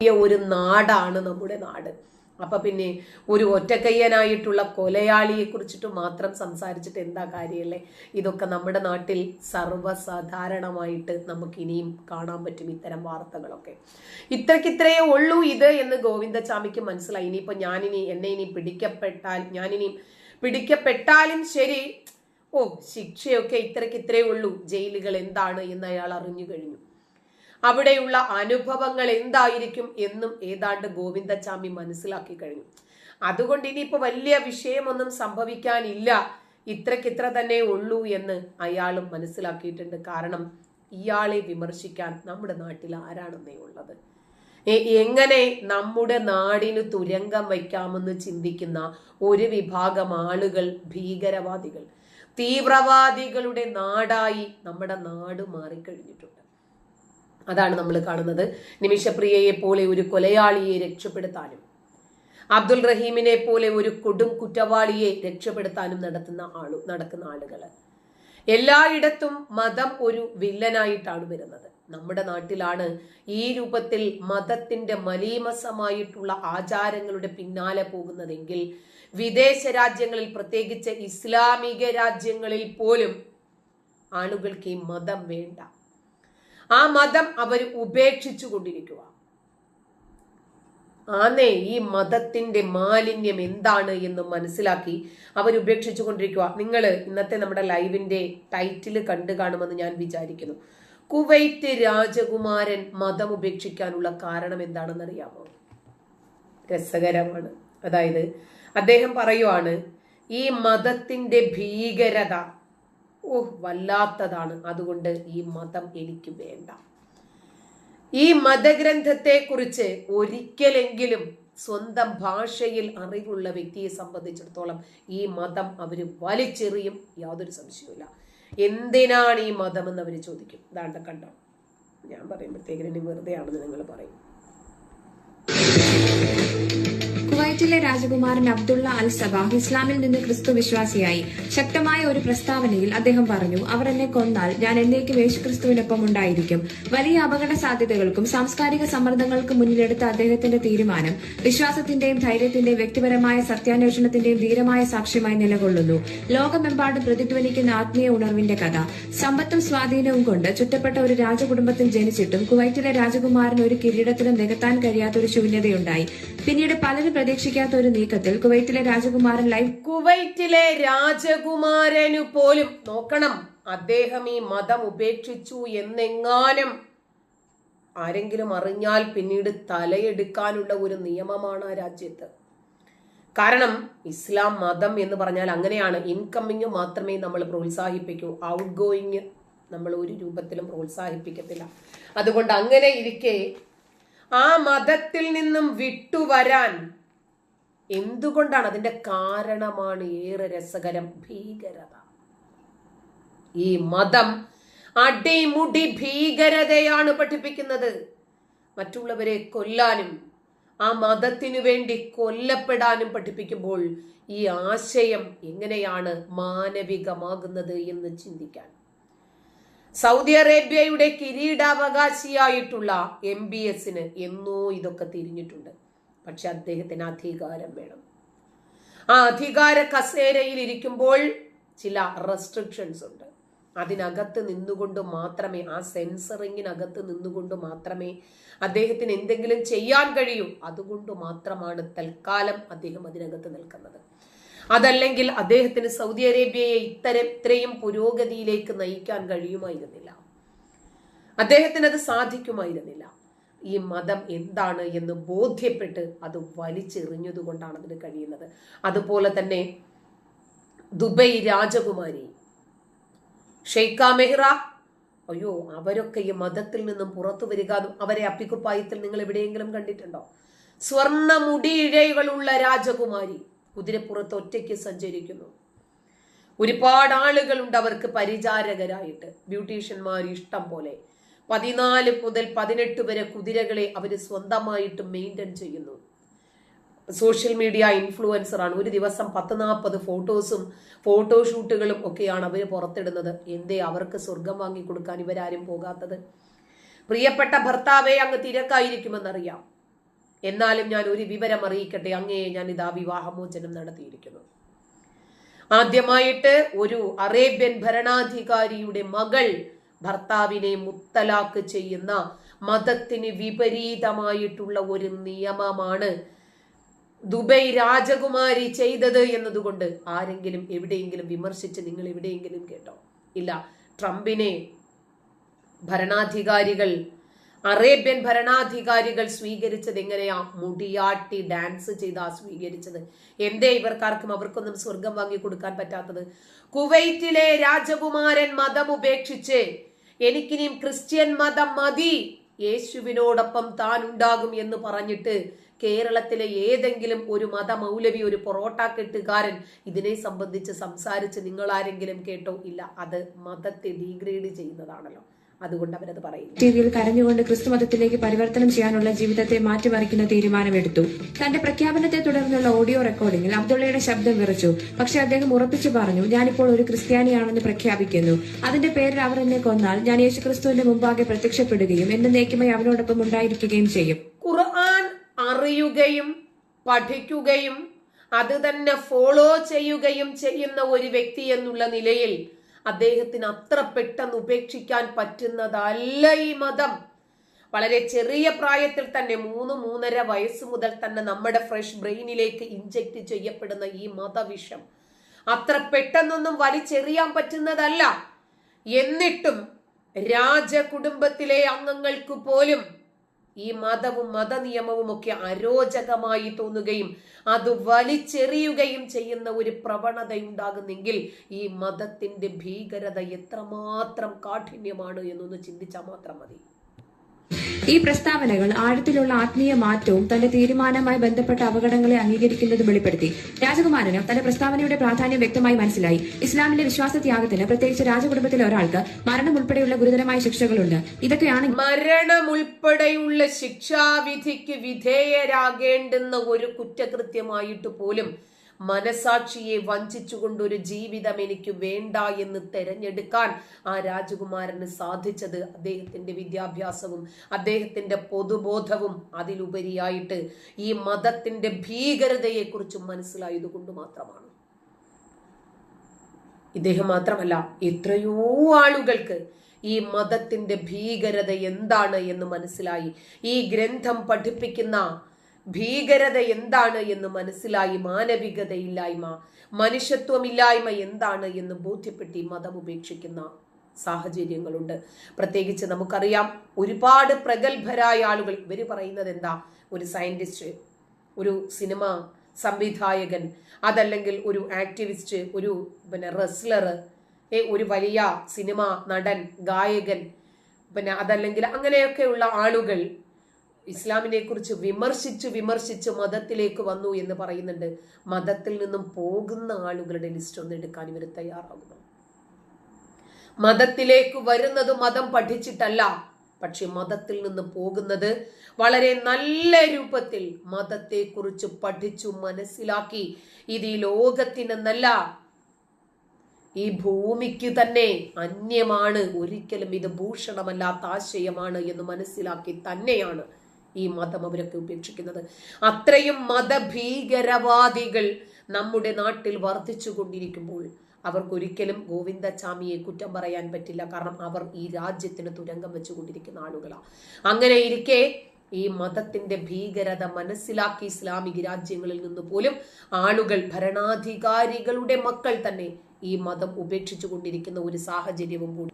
ഒരു നാടാണ് നമ്മുടെ നാട്. അപ്പൊ പിന്നെ ഒരു ഒറ്റക്കയ്യനായിട്ടുള്ള കൊലയാളിയെ കുറിച്ചിട്ട് മാത്രം സംസാരിച്ചിട്ട് എന്താ കാര്യമല്ലേ ഇതൊക്കെ നമ്മുടെ നാട്ടിൽ സർവസാധാരണമായിട്ട് നമുക്ക് ഇനിയും കാണാൻ പറ്റും ഇത്തരം വാർത്തകളൊക്കെ. ഇത്രക്കിത്രയേ ഉള്ളൂ ഇത് എന്ന് ഗോവിന്ദചാമിക്ക് മനസ്സിലായി. ഇനിയിപ്പോ ഞാനിനി എന്നെ ഇനി പിടിക്കപ്പെട്ടാൽ ഞാനിനി പിടിക്കപ്പെട്ടാലും ശരി. ഓ ശിക്ഷയൊക്കെ ഇത്രക്കിത്രേ ഉള്ളൂ. ജയിലുകൾ എന്താണ് എന്ന് അയാൾ അറിഞ്ഞു കഴിഞ്ഞു. അവിടെയുള്ള അനുഭവങ്ങൾ എന്തായിരിക്കും എന്നും ഏതാണ്ട് ഗോവിന്ദചാമി മനസ്സിലാക്കി കഴിഞ്ഞു. അതുകൊണ്ട് ഇനിയിപ്പോ വലിയ വിഷയമൊന്നും സംഭവിക്കാനില്ല. ഇത്രക്കിത്ര തന്നെ ഉള്ളൂ എന്ന് അയാളും മനസ്സിലാക്കിയിട്ടുണ്ട്. കാരണം ഇയാളെ വിമർശിക്കാൻ നമ്മുടെ നാട്ടിൽ ആരാണെന്നേ ഉള്ളത്. എങ്ങനെ നമ്മുടെ നാടിന് തുരങ്കം വയ്ക്കാമെന്ന് ചിന്തിക്കുന്ന ഒരു വിഭാഗം ആളുകൾ ഭീകരവാദികൾ തീവ്രവാദികളുടെ നാടായി നമ്മുടെ നാട് മാറിക്കഴിഞ്ഞിട്ടുണ്ട്. അതാണ് നമ്മൾ കാണുന്നത്. നിമിഷപ്രിയയെ പോലെ ഒരു കൊലയാളിയെ രക്ഷപ്പെടുത്താനും അബ്ദുൽ റഹീമിനെ പോലെ ഒരു കൊടും കുറ്റവാളിയെ രക്ഷപ്പെടുത്താനും നടത്തുന്ന ആളു നടക്കുന്ന ആളുകൾ എല്ലായിടത്തും മതം ഒരു വില്ലനായിട്ടാണ് വരുന്നത്. നമ്മുടെ നാട്ടിലാണ് ഈ രൂപത്തിൽ മതത്തിന്റെ മലീമസമായിട്ടുള്ള ആചാരങ്ങളുടെ പിന്നാലെ പോകുന്നതെങ്കിൽ വിദേശ രാജ്യങ്ങളിൽ പ്രത്യേകിച്ച് ഇസ്ലാമിക രാജ്യങ്ങളിൽ പോലും ആളുകൾക്ക് ഈ മതം വേണ്ട. ആ മതം അവർ ഉപേക്ഷിച്ചു കൊണ്ടിരിക്കുക ആന്നേ ഈ മതത്തിന്റെ മാലിന്യം എന്താണ് എന്ന് മനസ്സിലാക്കി അവർ ഉപേക്ഷിച്ചു കൊണ്ടിരിക്കുക നിങ്ങൾ ഇന്നത്തെ നമ്മുടെ ലൈവിന്റെ ടൈറ്റിൽ കണ്ടു കാണുമെന്ന് ഞാൻ വിചാരിക്കുന്നു. കുവൈറ്റ് രാജകുമാരൻ മതം ഉപേക്ഷിക്കാനുള്ള കാരണം എന്താണെന്ന് അറിയാമോ രസകരമാണ്. അതായത് അദ്ദേഹം പറയുവാണ് ഈ മതത്തിന്റെ ഭീകരത ഓ വല്ലാത്തതാണ്. അതുകൊണ്ട് ഈ മതം എനിക്ക് വേണ്ട. ഈ മതഗ്രന്ഥത്തെ കുറിച്ച് ഒരിക്കലെങ്കിലും സ്വന്തം ഭാഷയിൽ അറിവുള്ള വ്യക്തിയെ സംബന്ധിച്ചിടത്തോളം ഈ മതം അവർ വലിച്ചെറിയും. യാതൊരു സംശയവുമില്ല. എന്തിനാണ് ഈ മതം എന്ന് അവർ ചോദിക്കും. ദാണ്ട കണ്ടോ? ഞാൻ പറയുമ്പോഴത്തേക്കിന് വെറുതെയാണെന്ന് നിങ്ങൾ പറയും. കുവൈറ്റിലെ രാജകുമാരൻ അബ്ദുള്ള അൽ സബാഹ് ഇസ്ലാമിൽ നിന്ന് ക്രിസ്തു വിശ്വാസിയായി. ശക്തമായ ഒരു പ്രസ്താവനയിൽ അദ്ദേഹം പറഞ്ഞു അവർ എന്നെ കൊന്നാൽ ഞാൻ എന്നേക്കും യേശുക്രിസ്തുവിനൊപ്പം ഉണ്ടായിരിക്കും. വലിയ അപകട സാധ്യതകൾക്കും സാംസ്കാരിക സമ്മർദ്ദങ്ങൾക്കും മുന്നിലെടുത്ത അദ്ദേഹത്തിന്റെ തീരുമാനം വിശ്വാസത്തിന്റെയും ധൈര്യത്തിന്റെയും വ്യക്തിപരമായ സത്യാന്വേഷണത്തിന്റെയും ധീരമായ സാക്ഷ്യമായി നിലകൊള്ളുന്നു. ലോകമെമ്പാടും പ്രതിധ്വനിക്കുന്ന ആത്മീയ ഉണർവിന്റെ കഥ. സമ്പത്തും സ്വാധീനവും കൊണ്ട് ചുറ്റപ്പെട്ട ഒരു രാജകുടുംബത്തിൽ ജനിച്ചിട്ടും കുവൈറ്റിലെ രാജകുമാരൻ ഒരു കിരീടത്തിലും നികത്താൻ കഴിയാത്ത ഒരു ശൂന്യതയുണ്ടായി. പിന്നീട് പലരും പ്രതീക്ഷിക്കാത്ത ഒരു നീക്കത്തിൽ കുവൈറ്റിലെ രാജകുമാരൻ ലൈഫ് കുവൈറ്റിലെ രാജകുമാരനു പോലും നോക്കണം. അദ്ദേഹം ഈ മതം ഉപേക്ഷിച്ചു എന്നെങ്ങാനും ആരെങ്കിലും അറിഞ്ഞാൽ പിന്നീട് തലയെടുക്കാനുള്ള ഒരു നിയമമാണ് ആ രാജ്യത്ത്. കാരണം ഇസ്ലാം മതം എന്ന് പറഞ്ഞാൽ അങ്ങനെയാണ്. ഇൻകമ്മിങ് മാത്രമേ നമ്മൾ പ്രോത്സാഹിപ്പിക്കൂ. ഔട്ട് ഗോയിങ് നമ്മൾ ഒരു രൂപത്തിലും പ്രോത്സാഹിപ്പിക്കത്തില്ല. അതുകൊണ്ട് അങ്ങനെ ഇരിക്കെ ആ മതത്തിൽ നിന്നും വിട്ടുവരാൻ എന്തുകൊണ്ടാണ് അതിന്റെ കാരണമാണ് ഏറെ രസകരം? ഭീകരത. ഈ മതം അടിമുടി ഭീകരതയാണ് പഠിപ്പിക്കുന്നത്. മറ്റുള്ളവരെ കൊല്ലാനും ആ മതത്തിനു വേണ്ടി കൊല്ലപ്പെടാനും പഠിപ്പിക്കുമ്പോൾ ഈ ആശയം എങ്ങനെയാണ് മാനവികമാകുന്നത് എന്ന് ചിന്തിക്കാൻ. സൗദി അറേബ്യയുടെ കിരീടാവകാശിയായിട്ടുള്ള എം ബി എസിന് എന്നോ ഇതൊക്കെ തിരിഞ്ഞിട്ടുണ്ട്. പക്ഷെ അദ്ദേഹത്തിന് അധികാരം വേണം. ആ അധികാര കസേരയിൽ ഇരിക്കുമ്പോൾ ചില റെസ്ട്രിക്ഷൻസ് ഉണ്ട്. അതിനകത്ത് നിന്നുകൊണ്ട് മാത്രമേ ആ സെൻസറിങ്ങിനകത്ത് നിന്നുകൊണ്ട് മാത്രമേ അദ്ദേഹത്തിന് എന്തെങ്കിലും ചെയ്യാൻ കഴിയൂ. അതുകൊണ്ട് മാത്രമാണ് തൽക്കാലം അദ്ദേഹം അതിനകത്ത് നിൽക്കുന്നത്. അതല്ലെങ്കിൽ അദ്ദേഹത്തിന് സൗദി അറേബ്യയെ ഇത്തരം ഇത്രയും പുരോഗതിയിലേക്ക് നയിക്കാൻ കഴിയുമായിരുന്നില്ല. അദ്ദേഹത്തിന് അത് സാധിക്കുമായിരുന്നില്ല. ഈ മതം എന്താണ് എന്ന് ബോധ്യപ്പെട്ട് അത് വലിച്ചെറിഞ്ഞതുകൊണ്ടാണ് അതിന് കഴിയുന്നത്. അതുപോലെ തന്നെ ദുബൈ രാജകുമാരി ഷെയ്ഖ മെഹ്റ അയ്യോ അവരൊക്കെ ഈ മതത്തിൽ നിന്നും പുറത്തു വരിക അവരെ അപ്പിക്കുപ്പായത്തിൽ നിങ്ങൾ എവിടെയെങ്കിലും കണ്ടിട്ടുണ്ടോ? സ്വർണ മുടിയിഴകളുള്ള രാജകുമാരി കുതിരപ്പുറത്ത് ഒറ്റയ്ക്ക് സഞ്ചരിക്കുന്നു. ഒരുപാട് ആളുകളുണ്ട് അവർക്ക് പരിചാരകരായിട്ട്. ബ്യൂട്ടീഷ്യന്മാർ ഇഷ്ടം പോലെ. പതിനാല് മുതൽ പതിനെട്ട് വരെ കുതിരകളെ അവർ സ്വന്തമായിട്ട് മെയിന്റെയിൻ ചെയ്യുന്നു. സോഷ്യൽ മീഡിയ ഇൻഫ്ലുവൻസർ ആണ്. ഒരു ദിവസം പത്ത് നാൽപ്പത് ഫോട്ടോസും ഫോട്ടോഷൂട്ടുകളും ഒക്കെയാണ് അവർ പുറത്തിടുന്നത്. എന്തേ അവർക്ക് സ്വർഗം വാങ്ങി കൊടുക്കാൻ ഇവരാരും പോകാത്തത്? പ്രിയപ്പെട്ട ഭർത്താവെ അങ്ങ് തിരക്കായിരിക്കുമെന്നറിയാം. എന്നാലും ഞാൻ ഒരു വിവരം അറിയിക്കട്ടെ. അങ്ങേ ഞാൻ ഇതാ വിവാഹമോചനം നടത്തിയിരിക്കുന്നു. ആദ്യമായിട്ട് ഒരു അറേബ്യൻ ഭരണാധികാരിയുടെ മകൾ ഭർത്താവിനെ മുത്തലാക്ക് ചെയ്യുന്ന മതത്തിന് വിപരീതമായിട്ടുള്ള ഒരു നിയമമാണ് ദുബൈ രാജകുമാരി ചെയ്തത് എന്നതുകൊണ്ട് ആരെങ്കിലും എവിടെയെങ്കിലും വിമർശിച്ച് നിങ്ങൾ എവിടെയെങ്കിലും കേട്ടോ. ഇല്ല ട്രംപിനെ ഭരണാധികാരികൾ അറേബ്യൻ ഭരണാധികാരികൾ സ്വീകരിച്ചത് എങ്ങനെയാ? മുടിയാട്ടി ഡാൻസ് ചെയ്താ സ്വീകരിച്ചത്. എന്തേ ഇവർക്കാർക്കും അവർക്കൊന്നും സ്വർഗം വാങ്ങി കൊടുക്കാൻ പറ്റാത്തത്? കുവൈറ്റിലെ രാജകുമാരൻ മതം ഉപേക്ഷിച്ച് എനിക്കിനിയും ക്രിസ്ത്യൻ മതം മതി. യേശുവിനോടൊപ്പം താൻ ഉണ്ടാകും എന്ന് പറഞ്ഞിട്ട് കേരളത്തിലെ ഏതെങ്കിലും ഒരു മതമൗലവി ഒരു പൊറോട്ട കെട്ടുകാരൻ ഇതിനെ സംബന്ധിച്ച് സംസാരിച്ച് നിങ്ങൾ ആരെങ്കിലും കേട്ടോ? ഇല്ല അത് മതത്തെ ഡീഗ്രേഡ് ചെയ്യുന്നതാണല്ലോ. അതുകൊണ്ട് അവരത് പറയും ടിവിയിൽ കരഞ്ഞുകൊണ്ട് ക്രിസ്തു മതത്തിലേക്ക് പരിവർത്തനം ചെയ്യാനുള്ള ജീവിതത്തെ മാറ്റിമറിക്കുന്ന തീരുമാനമെടുത്തു. തന്റെ പ്രഖ്യാപനത്തെ തുടർന്നുള്ള ഓഡിയോ റെക്കോർഡിംഗിൽ അബ്ദുള്ളയുടെ ശബ്ദം വിറച്ചു. പക്ഷെ അദ്ദേഹം ഉറപ്പിച്ചു പറഞ്ഞു ഞാനിപ്പോൾ ഒരു ക്രിസ്ത്യാനിയാണെന്ന് പ്രഖ്യാപിക്കുന്നു. അതിന്റെ പേരിൽ അവർ എന്നെ കൊന്നാൽ ഞാൻ യേശു ക്രിസ്തുവിന്റെ മുമ്പാകെ പ്രത്യക്ഷപ്പെടുകയും എന്നേക്കുമായി അവനോടൊപ്പം ഉണ്ടായിരിക്കുകയും ചെയ്യും. ഖുർആൻ അറിയുകയും പഠിക്കുകയും അത് തന്നെ ഫോളോ ചെയ്യുകയും ചെയ്യുന്ന ഒരു വ്യക്തി എന്നുള്ള നിലയിൽ അദ്ദേഹത്തിന് അത്ര പെട്ടെന്ന് ഉപേക്ഷിക്കാൻ പറ്റുന്നതല്ല ഈ മതം. വളരെ ചെറിയ പ്രായത്തിൽ തന്നെ മൂന്ന് മൂന്നര വയസ്സ് മുതൽ തന്നെ നമ്മുടെ ഫ്രഷ് ബ്രെയിനിലേക്ക് ഇഞ്ചക്ട് ചെയ്യപ്പെടുന്ന ഈ മതവിഷം അത്ര പെട്ടെന്നൊന്നും വലിച്ചെറിയാൻ പറ്റുന്നതല്ല. എന്നിട്ടും രാജകുടുംബത്തിലെ അംഗങ്ങൾക്ക് പോലും ഈ മതവും മതനിയമവും ഒക്കെ അരോചകമായി തോന്നുകയും അത് വലിച്ചെറിയുകയും ചെയ്യുന്ന ഒരു പ്രവണത ഉണ്ടാകുന്നെങ്കിൽ ഈ മതത്തിന്റെ ഭീകരത എത്രമാത്രം കാഠിന്യമാണ് എന്നൊന്ന് ചിന്തിച്ചാൽ മാത്രം മതി. ഈ പ്രസ്താവനകൾ ആഴത്തിലുള്ള ആത്മീയ മാറ്റവും തന്റെ തീരുമാനവുമായി ബന്ധപ്പെട്ട അപകടങ്ങളെ അംഗീകരിക്കുന്നതും വെളിപ്പെടുത്തി. രാജകുമാരന് തന്റെ പ്രസ്താവനയുടെ പ്രാധാന്യം വ്യക്തമായി മനസ്സിലായി. ഇസ്ലാമിലെ വിശ്വാസത്യാഗത്തിന് പ്രത്യേകിച്ച് രാജകുടുംബത്തിലെ ഒരാൾക്ക് മരണം ഉൾപ്പെടെയുള്ള ഗുരുതരമായ ശിക്ഷകളുണ്ട്. ഇതൊക്കെയാണ് മരണമുൾപ്പെടെയുള്ള ശിക്ഷാവിധിക്ക് വിധേയരാകേണ്ടുന്ന ഒരു കുറ്റകൃത്യമായിട്ട് പോലും മനസാക്ഷിയെ വഞ്ചിച്ചുകൊണ്ട് ഒരു ജീവിതം എനിക്ക് വേണ്ട എന്ന് തെരഞ്ഞെടുക്കാൻ ആ രാജകുമാരന് സാധിച്ചത് അദ്ദേഹത്തിന്റെ വിദ്യാഭ്യാസവും അദ്ദേഹത്തിന്റെ പൊതുബോധവും അതിലുപരിയായിട്ട് ഈ മതത്തിന്റെ ഭീകരതയെക്കുറിച്ചും മനസ്സിലായതുകൊണ്ട് മാത്രമാണ്. ഇദ്ദേഹം മാത്രമല്ല എത്രയോ ആളുകൾക്ക് ഈ മതത്തിന്റെ ഭീകരത എന്താണ് എന്ന് മനസ്സിലായി. ഈ ഗ്രന്ഥം പഠിപ്പിക്കുന്ന ഭീകരത എന്താണ് എന്ന് മനസ്സിലായി മാനവികതയില്ലായ്മ മനുഷ്യത്വമില്ലായ്മ എന്താണ് എന്ന് ബോധ്യപ്പെട്ടി മതം ഉപേക്ഷിക്കുന്ന സാഹചര്യങ്ങളുണ്ട്. പ്രത്യേകിച്ച് നമുക്കറിയാം ഒരുപാട് പ്രഗത്ഭരായ ആളുകൾ ഇവർ പറയുന്നത് എന്താ? ഒരു സയന്റിസ്റ്റ് ഒരു സിനിമ സംവിധായകൻ അതല്ലെങ്കിൽ ഒരു ആക്ടിവിസ്റ്റ് ഒരു പിന്നെ റെസ്ലർ ഒരു വലിയ സിനിമ നടൻ ഗായകൻ പിന്നെ അതല്ലെങ്കിൽ അങ്ങനെയൊക്കെയുള്ള ആളുകൾ ഇസ്ലാമിനെ കുറിച്ച് വിമർശിച്ചു വിമർശിച്ച് മതത്തിലേക്ക് വന്നു എന്ന് പറയുന്നുണ്ട്. മതത്തിൽ നിന്നും പോകുന്ന ആളുകളുടെ ലിസ്റ്റ് ഒന്ന് എടുക്കാൻ ഇവർ തയ്യാറാകുമോ മതത്തിലേക്ക് വരുന്നത് മതം പഠിച്ചിട്ടല്ല. പക്ഷെ മതത്തിൽ നിന്ന് പോകുന്നത് വളരെ നല്ല രൂപത്തിൽ മതത്തെക്കുറിച്ച് പഠിച്ചു മനസ്സിലാക്കി. ഇത് ഈ ലോകത്തിനെന്നല്ല ഈ ഭൂമിക്ക് തന്നെ അന്യമാണ്. ഒരിക്കലും ഇത് ഭൂഷണമല്ലാത്ത ആശയമാണ് എന്ന് മനസ്സിലാക്കി തന്നെയാണ് ഈ മതം അവരൊക്കെ ഉപേക്ഷിക്കുന്നത്. അത്രയും മതഭീകരവാദികൾ നമ്മുടെ നാട്ടിൽ വർദ്ധിച്ചു കൊണ്ടിരിക്കുമ്പോൾ അവർക്കൊരിക്കലും ഗോവിന്ദചാമിയെ കുറ്റം പറയാൻ പറ്റില്ല. കാരണം അവർ ഈ രാജ്യത്തിന് തുരങ്കം വെച്ചുകൊണ്ടിരിക്കുന്ന ആളുകളാണ് അങ്ങനെ ഇരിക്കെ ഈ മതത്തിന്റെ ഭീകരത മനസ്സിലാക്കി ഇസ്ലാമിക രാജ്യങ്ങളിൽ നിന്ന് പോലും ആളുകൾ ഭരണാധികാരികളുടെ മക്കൾ തന്നെ ഈ മതം ഉപേക്ഷിച്ചു കൊണ്ടിരിക്കുന്ന ഒരു സാഹചര്യവും കൂടി